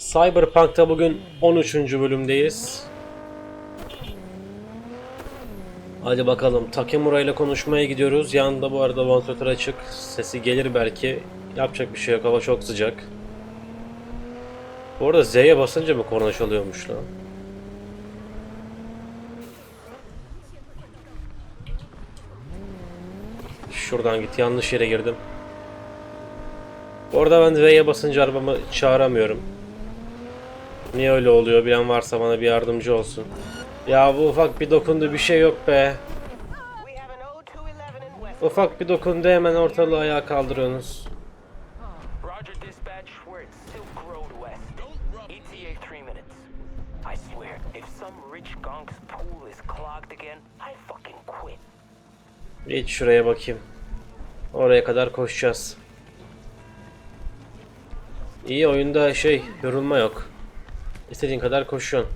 Cyberpunk'ta bugün 13. bölümdeyiz. Hadi bakalım Takemura ile konuşmaya gidiyoruz. Yanında bu arada vantilatör açık. Sesi gelir belki. Yapacak bir şey yok. Hava çok sıcak. Bu arada Z'ye basınca mı korna çalıyormuş lan? Şuradan git. Yanlış yere girdim. Orada ben V'ye basınca arabamı çağıramıyorum. Niye öyle oluyor? Bilen varsa bana bir yardımcı olsun. Ya bu ufak bir dokundu bir şey yok be. We have an 0211 in West. Ufak bir dokundu hemen ortalığı ayağa kaldırıyorsunuz. Roger dispatch, we're at Silk Road West. ETA 3 minutes. I swear, if some rich gunk's pool is clogged again, I fucking quit. Geç şuraya bakayım. Oraya kadar koşacağız. İyi oyunda şey yorulma yok. İstediğin kadar koşuyorsun.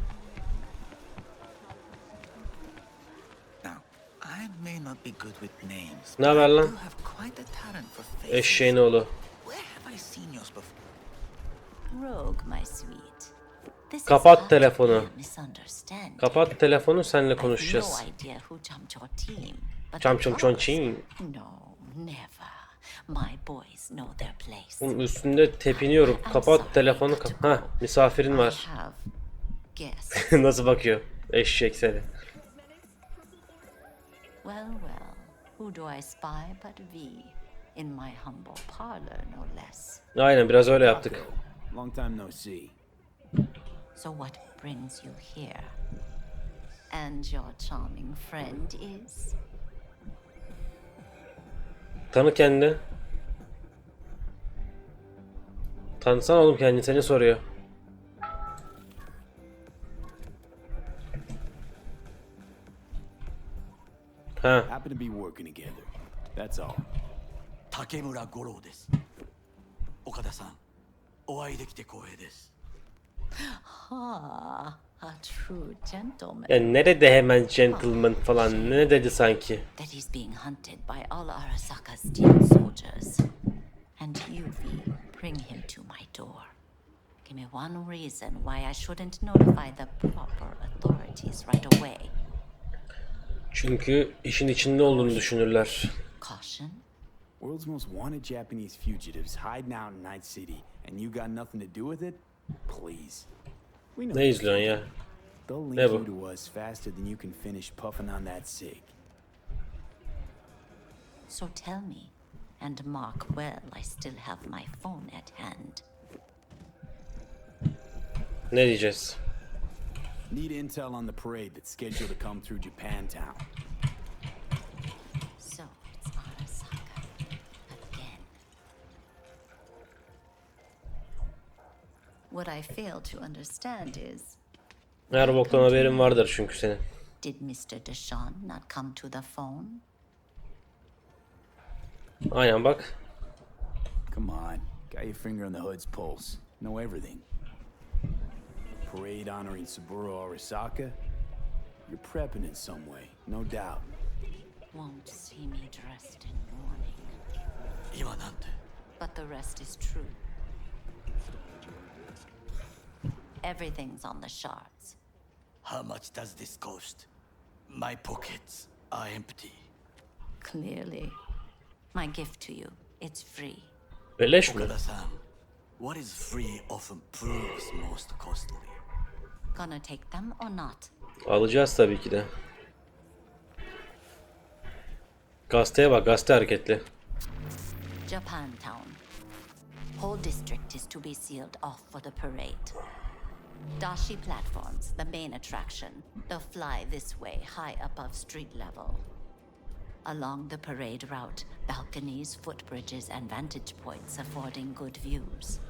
Ne haber lan? Eşeğin oğlu. Kapat telefonu. Kapat telefonu senle konuşacağız. Çam çam çon çin. My boys know their place. Bunun üstünde tepiniyorum. Kapat telefonu. Kap ha misafirin var. Nasıl bakıyor? Eşek seni. well, well. Who do I spy but V? In my humble parlor, no less. Aynen biraz öyle yaptık. Long time no see. So what brings you here? And your charming friend is? Tanı kendini. Tanısan oğlum kendini seni soruyor. Ha. Happen to be working together. That's all. Takemura Goro desu. Okada-san, oai dekite kohei desu. Ha, a true gentleman. Ya nerede hemen gentleman falan ne dedi sanki? That he's being hunted by all Arasaka's deep soldiers. And you be bring him to my door. Give me one reason why I shouldn't notify the proper authorities right away. Çünkü işin içinde olduğunu düşünürler. Caution? World's most wanted Japanese fugitives hiding out in Night City, and you got nothing to do with it? Please. We know Ne izliyorsun ya? they'll link Ne bu? you to us faster than you can finish puffing on that cig. So tell me, and mark well I still have my phone at hand. Ne diyeceğiz? Need intel on the parade that's scheduled to come through Japantown. So it's Arasaka again. What I fail to understand is Her boktan haberin vardır çünkü senin. did Mr. Deshawn not come to the phone? Aynen bak. Come on. Got your finger on the hood's pulse. Know everything. Parade honoring Saburo Arisaka? You're prepping in some way, no doubt. Won't see me dressed in mourning. Imanante. But the rest is true. Everything's on the shards. How much does this cost? My pockets are empty. Clearly. My gift to you. It's free. Beleş what is free often proves most costly. Gonna take them or not? Alacağız tabii ki de. Gazeteye bak, gazete hareketli. Japan Town. Whole district is to be sealed off for the parade. Dashi platforms, the main attraction. They'll fly this way, high above street level. Along the parade route, balconies, footbridges, and vantage points affording good views.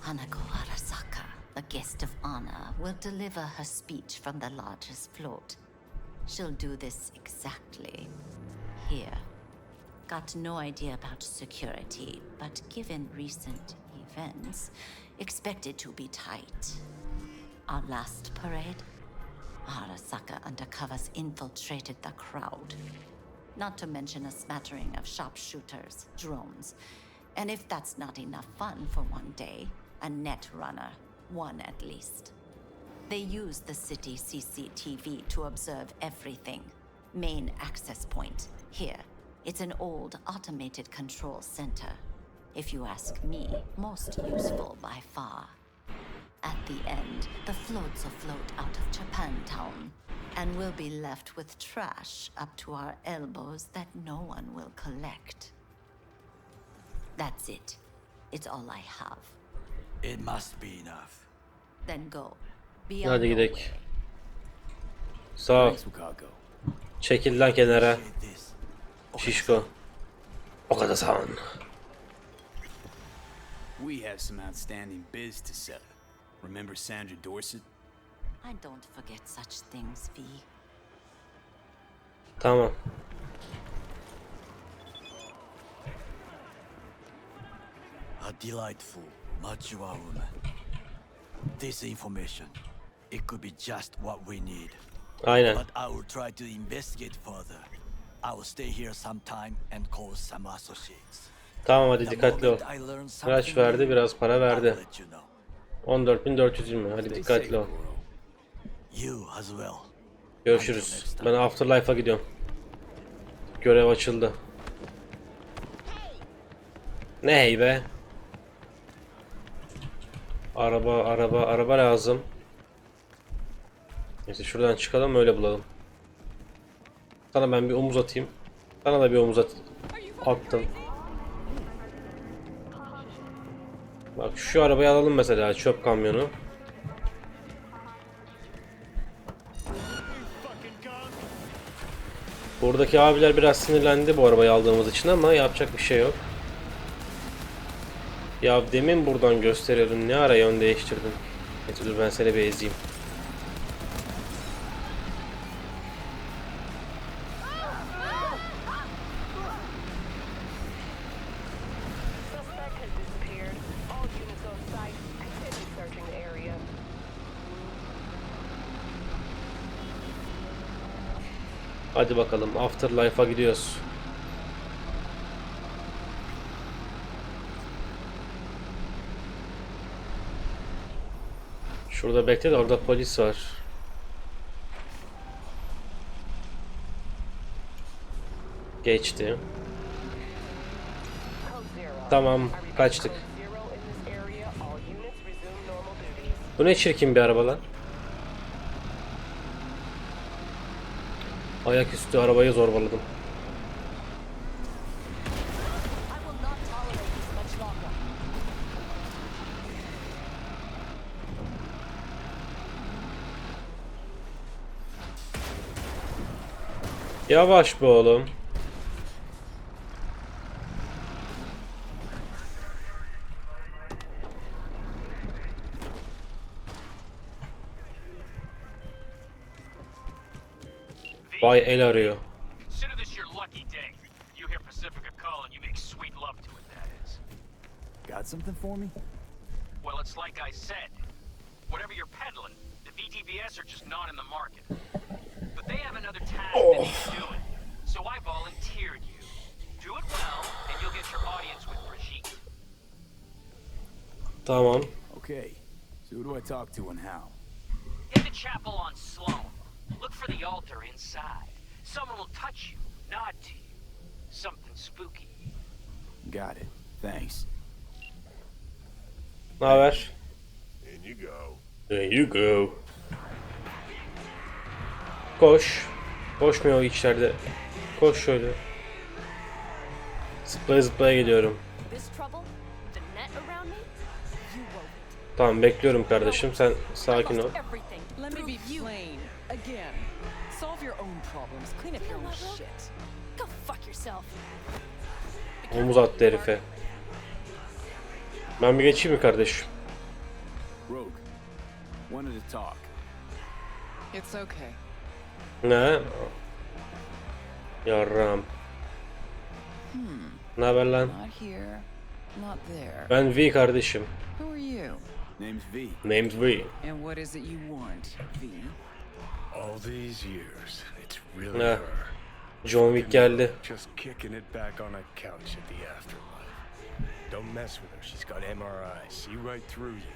Hanako Arasaka, the guest of honor, will deliver her speech from the largest float. She'll do this exactly here. Got no idea about security, but given recent events, expected to be tight. Our last parade, Arasaka undercovers infiltrated the crowd. Not to mention a smattering of sharpshooters, drones, and if that's not enough fun for one day, a net runner one at least. They use the city CCTV to observe everything. Main access point, here. It's an old automated control center. If you ask me, most useful by far. At the end, the floats afloat out of Japantown, and we'll be left with trash up to our elbows that no one will collect. That's it. It's all I have. It must be enough. Then go. Be on Hadi your gidelim. way. Sağ ol. Thanks, Wakako. Çekil lan kenara. Appreciate this. Şişko. O kadar sağ ol. We have some outstanding biz to settle. Remember Sandra Dorset? I don't forget such things, V. Tamam. A delightful, mature woman. This information, it could be just what we need. Aynen. But I will try to investigate further. I will stay here some time and call some associates. Tamam hadi dikkatli ol. something verdi? Biraz para verdi. let you know. 14.420. Hadi dikkatli ol. Goro. You as well. Görüşürüz. Ben Afterlife'a gidiyorum. Görev açıldı. Ne hey be? Araba, araba, araba lazım. Neyse şuradan çıkalım öyle bulalım. Sana ben bir omuz atayım. Sana da bir omuz at attım. Bak şu arabayı alalım mesela çöp kamyonu. Buradaki abiler biraz sinirlendi bu arabayı aldığımız için ama yapacak bir şey yok. Ya demin buradan gösteriyordun ne ara yön değiştirdin. Neyse dur ben seni bir ezeyim. Hadi bakalım Afterlife'a gidiyoruz. Şurada bekle de orada polis var. Geçti. Tamam kaçtık. Bu ne çirkin bir araba lan. Ayaküstü arabayı zorbaladım. Yavaş be oğlum. Vay el arıyor. Consider this your lucky day. You hear Pacifica call and you make sweet love to it, that is. Got something for me? Well, it's like I said. Whatever you're peddling, the VTVS are just not in the market. But they have another task that needs doing. So I volunteered you. Do it well, and you'll get your audience with Brigitte. Tamam. Okay. So who do I talk to and how? Get the chapel on Sloan. Look for the altar inside. Someone will touch you, nod to you. Something spooky. Got it. Thanks. Ne haber? In you go. There you go. Koş. Koşmuyor o içeride. Koş şöyle. Zıplaya zıplaya gidiyorum. Tamam bekliyorum kardeşim. Sen sakin ol. Solve your own problems. Clean up your own shit. Go fuck yourself. Omuz attı herife. Ben bir geçeyim mi kardeşim? Rogue. Wanted to talk. It's okay. Ne? Yarram. Ne haber lan? Not here. Not there. Ben V kardeşim. Who are you? Name's V. Name's V. And what is it you want, V? All these years, it's really Yeah. her. John Wick geldi. Just kicking it back on a couch at the afterlife. Don't mess with her. She's got MRI. See right through you.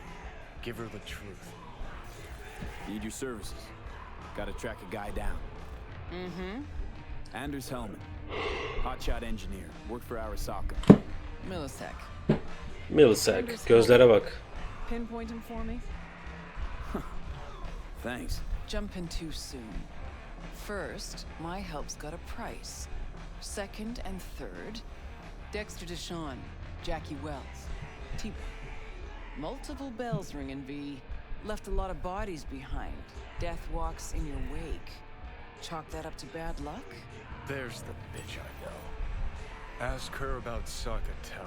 Give her the truth. Need your services. Gotta track a guy down. Mm-hmm. Anders Hellman. Hotshot engineer. Worked for Arasaka. Millisec. Milsek. Gözlere bak. Pinpoint him for me? Thanks. Jumping too soon. First, my help's got a price. Second and third, Dexter Deshawn, Jackie Wells, T. Multiple bells ringing, V. Left a lot of bodies behind. Death walks in your wake. Chalk that up to bad luck? There's the bitch I know. Ask her about Saka Tower.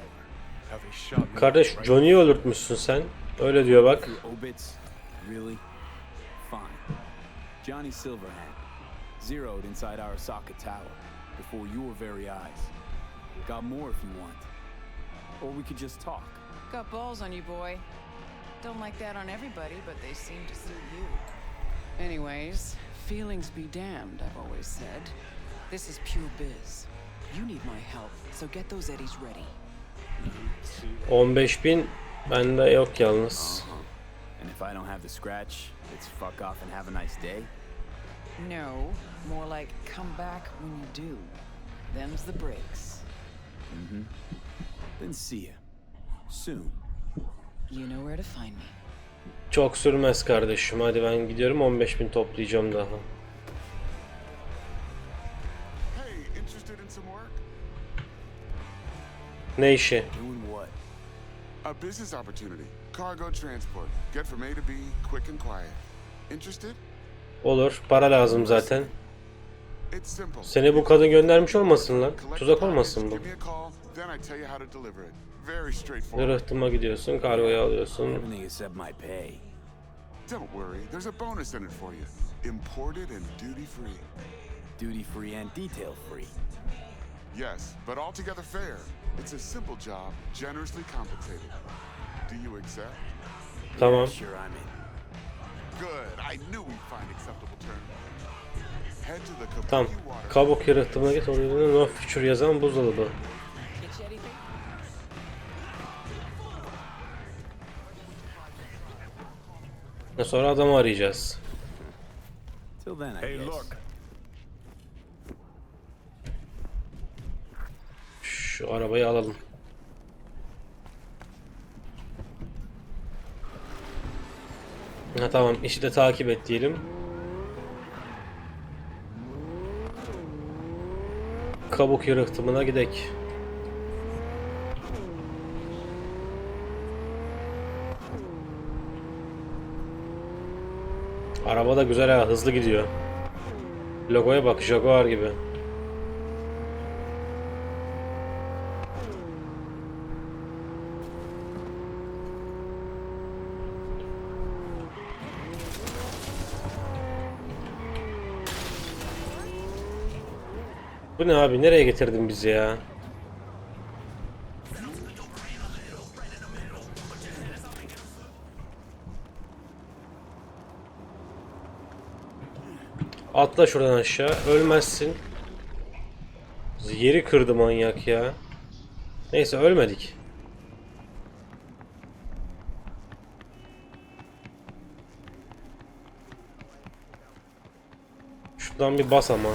How they shot me. Kardeş right Johnny'yi öldürtmüşsün sen. Öyle diyor bak. Your obits? Really? Fine. Johnny Silverhand. Zeroed inside our socket Tower. Before your very eyes. Got more if you want. Or we could just talk. Got balls on you, boy. Don't like that on everybody, but they seem to suit you. Anyways, feelings be damned, I've always said. This is pure biz. You need my help, so get those eddies ready. 15.000 bende yok yalnız. Uh-huh. And if I don't have the scratch, it's fuck off and have a nice day. No, more like come back when you do. Them's the breaks. Then see ya. Soon. You know where to find me. Çok sürmez kardeşim. Hadi ben gidiyorum 15.000 toplayacağım daha. Hey, interested in some work? Ne işi? Doing what? A business opportunity. Cargo transport. Get from A to B, quick and quiet. Interested? Olur. Para lazım zaten. Seni bu kadın göndermiş olmasın lan. Tuzak olmasın bu. Rıhtıma gidiyorsun, kargoyu alıyorsun. Don't worry, there's a bonus in it for you. Imported and duty free. Duty free and detail free. Yes, but altogether fair. It's a simple job, generously compensated. Do you accept? Tamam. Sure, I'm in. Tamam. Kabuk rıhtımına git. Orada no future yazan buzdolabı. Anything? Sonra adamı arayacağız. Till then, I Hey, look. Şu arabayı alalım. Ha tamam işi de takip et diyelim. Kabuk rıhtımına gidek. Araba da güzel ha hızlı gidiyor. Logoya bak Jaguar gibi. Bu ne abi? Nereye getirdin bizi ya? Atla şuradan aşağı. Ölmezsin. Yeri kırdı manyak ya. Neyse ölmedik. Şuradan bir bas ama.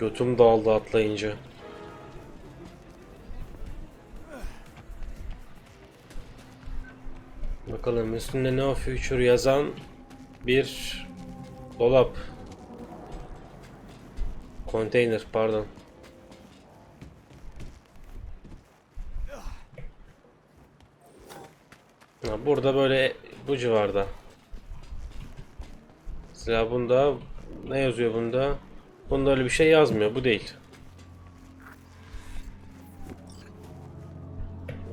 Götüm dağıldı atlayınca. Bakalım üstünde no future yazan bir dolap. Konteyner pardon. Ha, burada böyle bu civarda. Mesela bunda ne yazıyor bunda? Bunda öyle bir şey yazmıyor. Bu değil.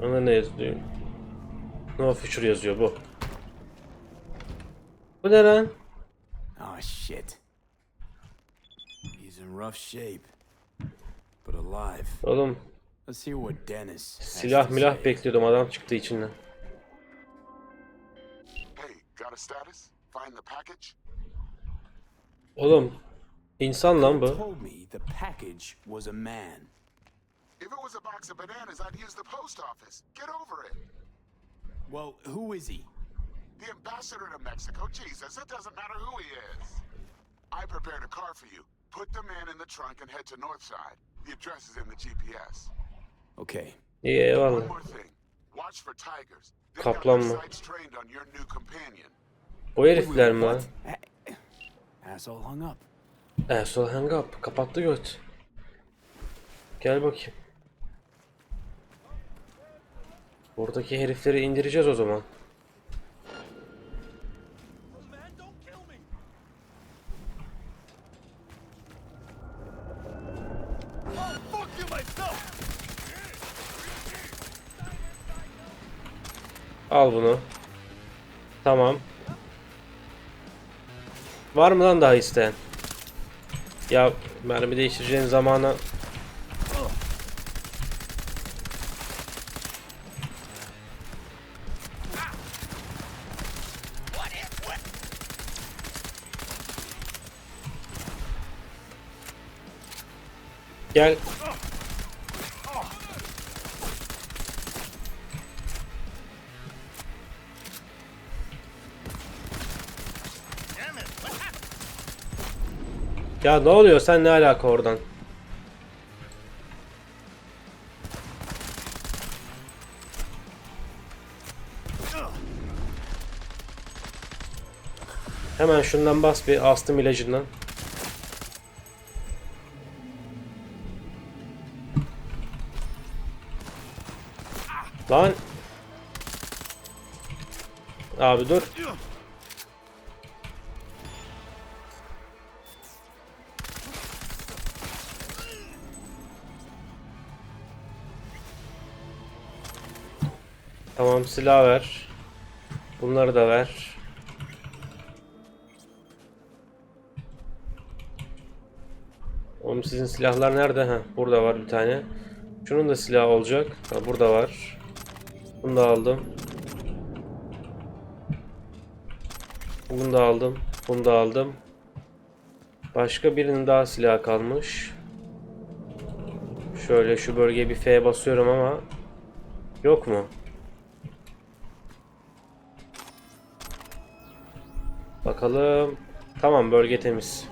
Ona ne yazıyor? No future yazıyor bu. Bu ne lan? Oh, shit. He's in rough shape. But alive. Oğlum Let's hear what Dennis has silah milah bekliyordum adam çıktı içinden. Hey, got a status? Find the package? Oğlum insan lan bu. Told me the package was a man. If it was a box of bananas, I'd use the post office. Get over it. Well, who is he? The ambassador to Mexico, Jesus, it doesn't matter who he is. I prepared a car for you. Put the man in the trunk and head to Northside. The address is in the GPS. Okay. İyi One more thing. Watch for tigers. They've got Kaplan their mı? sights trained on your new companion. O herifler mi lan? Asshole hung up. Asshole hang up. Kapattı göt. Gel bakayım. Buradaki herifleri indireceğiz o zaman. Al bunu. Tamam. Var mı lan daha isteyen? Ya mermi değiştireceğin zamana Gel. Ya ne oluyor? Sen ne alaka oradan? Hemen şundan bas bir astım ilacından. Lan. Abi dur. Tamam silah ver. Bunları da ver. Oğlum sizin silahlar nerede? Ha, burada var bir tane. Şunun da silahı olacak. Ha, burada var. Bunu da aldım. Bunu da aldım. Bunu da aldım. Başka birinin daha silahı kalmış. Şöyle şu bölgeye bir F basıyorum ama yok mu? Bakalım. Tamam bölge temiz.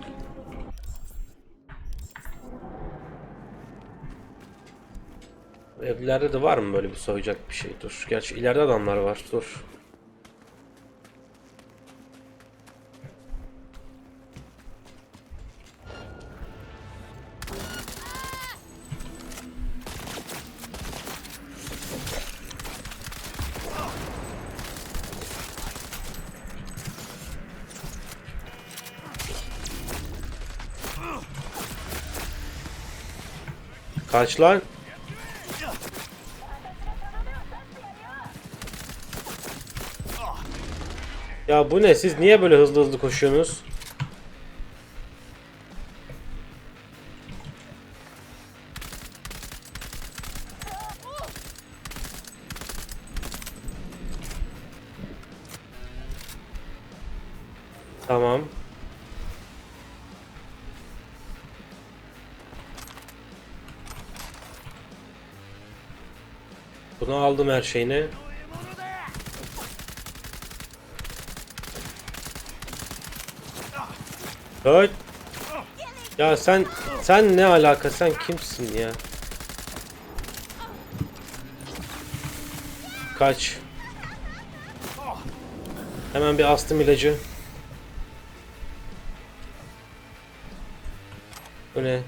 Evlerde de var mı böyle bir soyacak bir şey? Dur. Gerçi ileride adamlar var. Dur. Kaç lan? Ya bu ne? Siz niye böyle hızlı hızlı koşuyorsunuz? Tamam. Bunu aldım her şeyini. Öl. Ya sen sen ne alaka? Sen kimsin ya? Kaç. Hemen bir astım ilacı. Bu ne?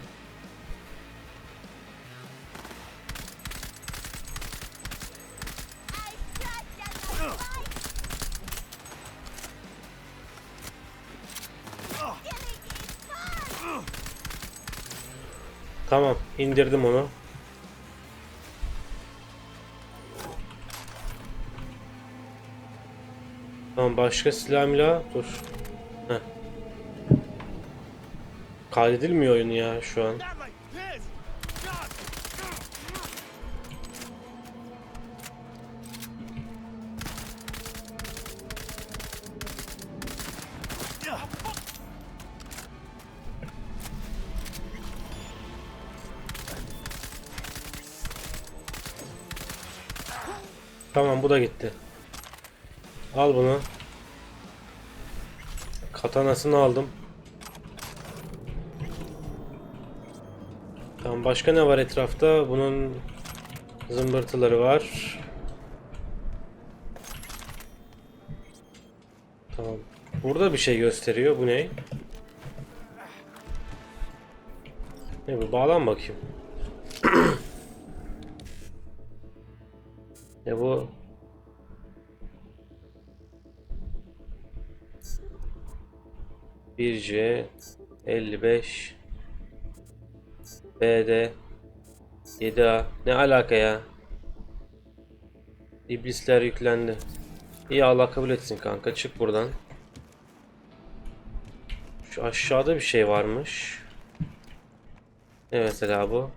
Tamam, indirdim onu. Tamam, başka silah milah dur. Heh. Kaydedilmiyor oyun ya şu an. Tamam bu da gitti. Al bunu. Katanasını aldım. Tamam başka ne var etrafta? Bunun zımbırtıları var. Tamam. Burada bir şey gösteriyor. Bu ne? Ne bu? Bağlan bakayım. 1C 55 BD 7A ne alaka ya? İblisler yüklendi. İyi Allah kabul etsin kanka çık buradan. Şu aşağıda bir şey varmış. Ne mesela bu?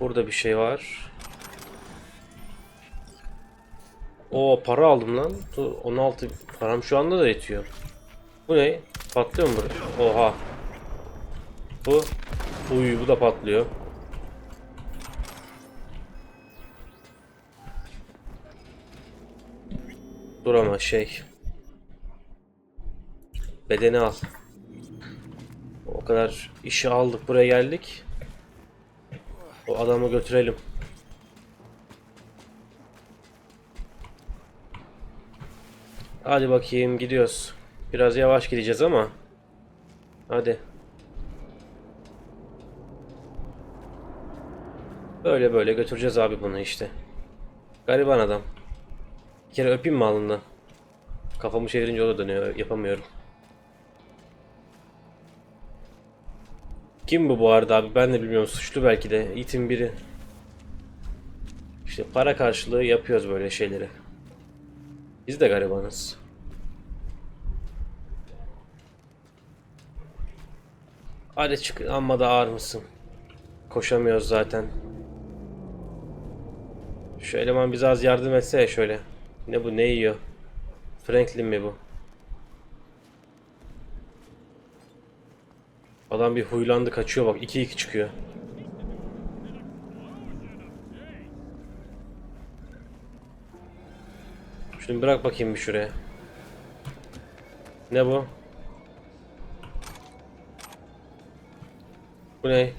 Burada bir şey var. O para aldım lan. Dur, 16 param şu anda da yetiyor. Bu ne? Patlıyor mu burası? Oha. Bu. Uy bu da patlıyor. Dur ama şey. Bedeni al. O kadar işi aldık buraya geldik. O adamı götürelim. Hadi bakayım gidiyoruz. Biraz yavaş gideceğiz ama. Hadi. Böyle böyle götüreceğiz abi bunu işte. Gariban adam. Bir kere öpeyim mi alnından? Kafamı çevirince o da dönüyor. Yapamıyorum. Kim bu bu arada abi? Ben de bilmiyorum. Suçlu belki de. İtin biri. İşte para karşılığı yapıyoruz böyle şeyleri. Biz de garibanız. Hadi çık amma da ağır mısın? Koşamıyoruz zaten. Şu eleman bize az yardım etse ya şöyle. Ne bu ne yiyor? Franklin mi bu? Adam bir huylandı kaçıyor bak 2-2 çıkıyor. Şunu bırak bakayım bir şuraya. Ne bu? Bu ne?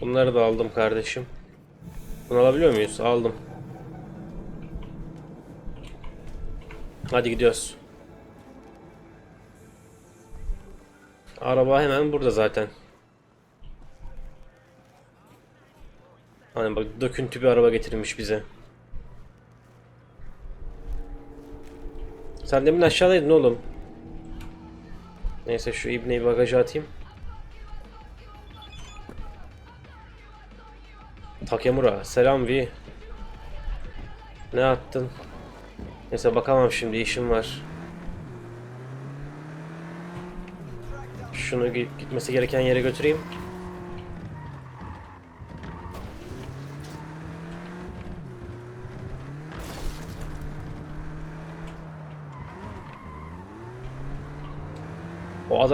Bunları da aldım kardeşim. Bunu alabiliyor muyuz? Aldım. Hadi gidiyoruz. Araba hemen burada zaten. Hani bak döküntü bir araba getirmiş bize. Sen demin aşağıdaydın oğlum. Neyse şu ibneyi bagaja atayım. Takemura selam Vi. Ne attın? Neyse bakamam şimdi işim var. Şunu gi- gitmesi gereken yere götüreyim.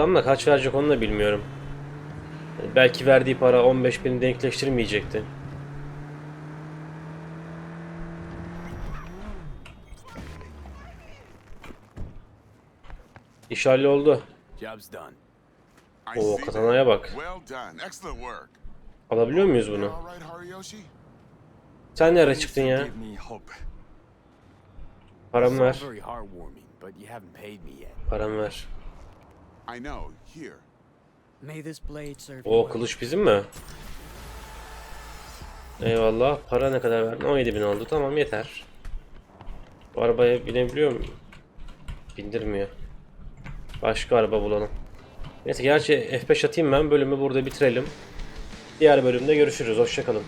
Adamla kaç verecek onu da bilmiyorum. Belki verdiği para 15 bini denkleştirmeyecekti. İş oldu. Oo katanaya bak. Alabiliyor muyuz bunu? Sen nereye çıktın ya? All ver. Paramı ver. I know. Here. May this blade serve O kılıç bizim mi? Eyvallah. Para ne kadar verdin? 17 bin oldu. Tamam yeter. Bu arabaya binebiliyor muyum? Bindirmiyor. Başka araba bulalım. Neyse gerçi F5 atayım ben. Bölümü burada bitirelim. Diğer bölümde görüşürüz. Hoşçakalın.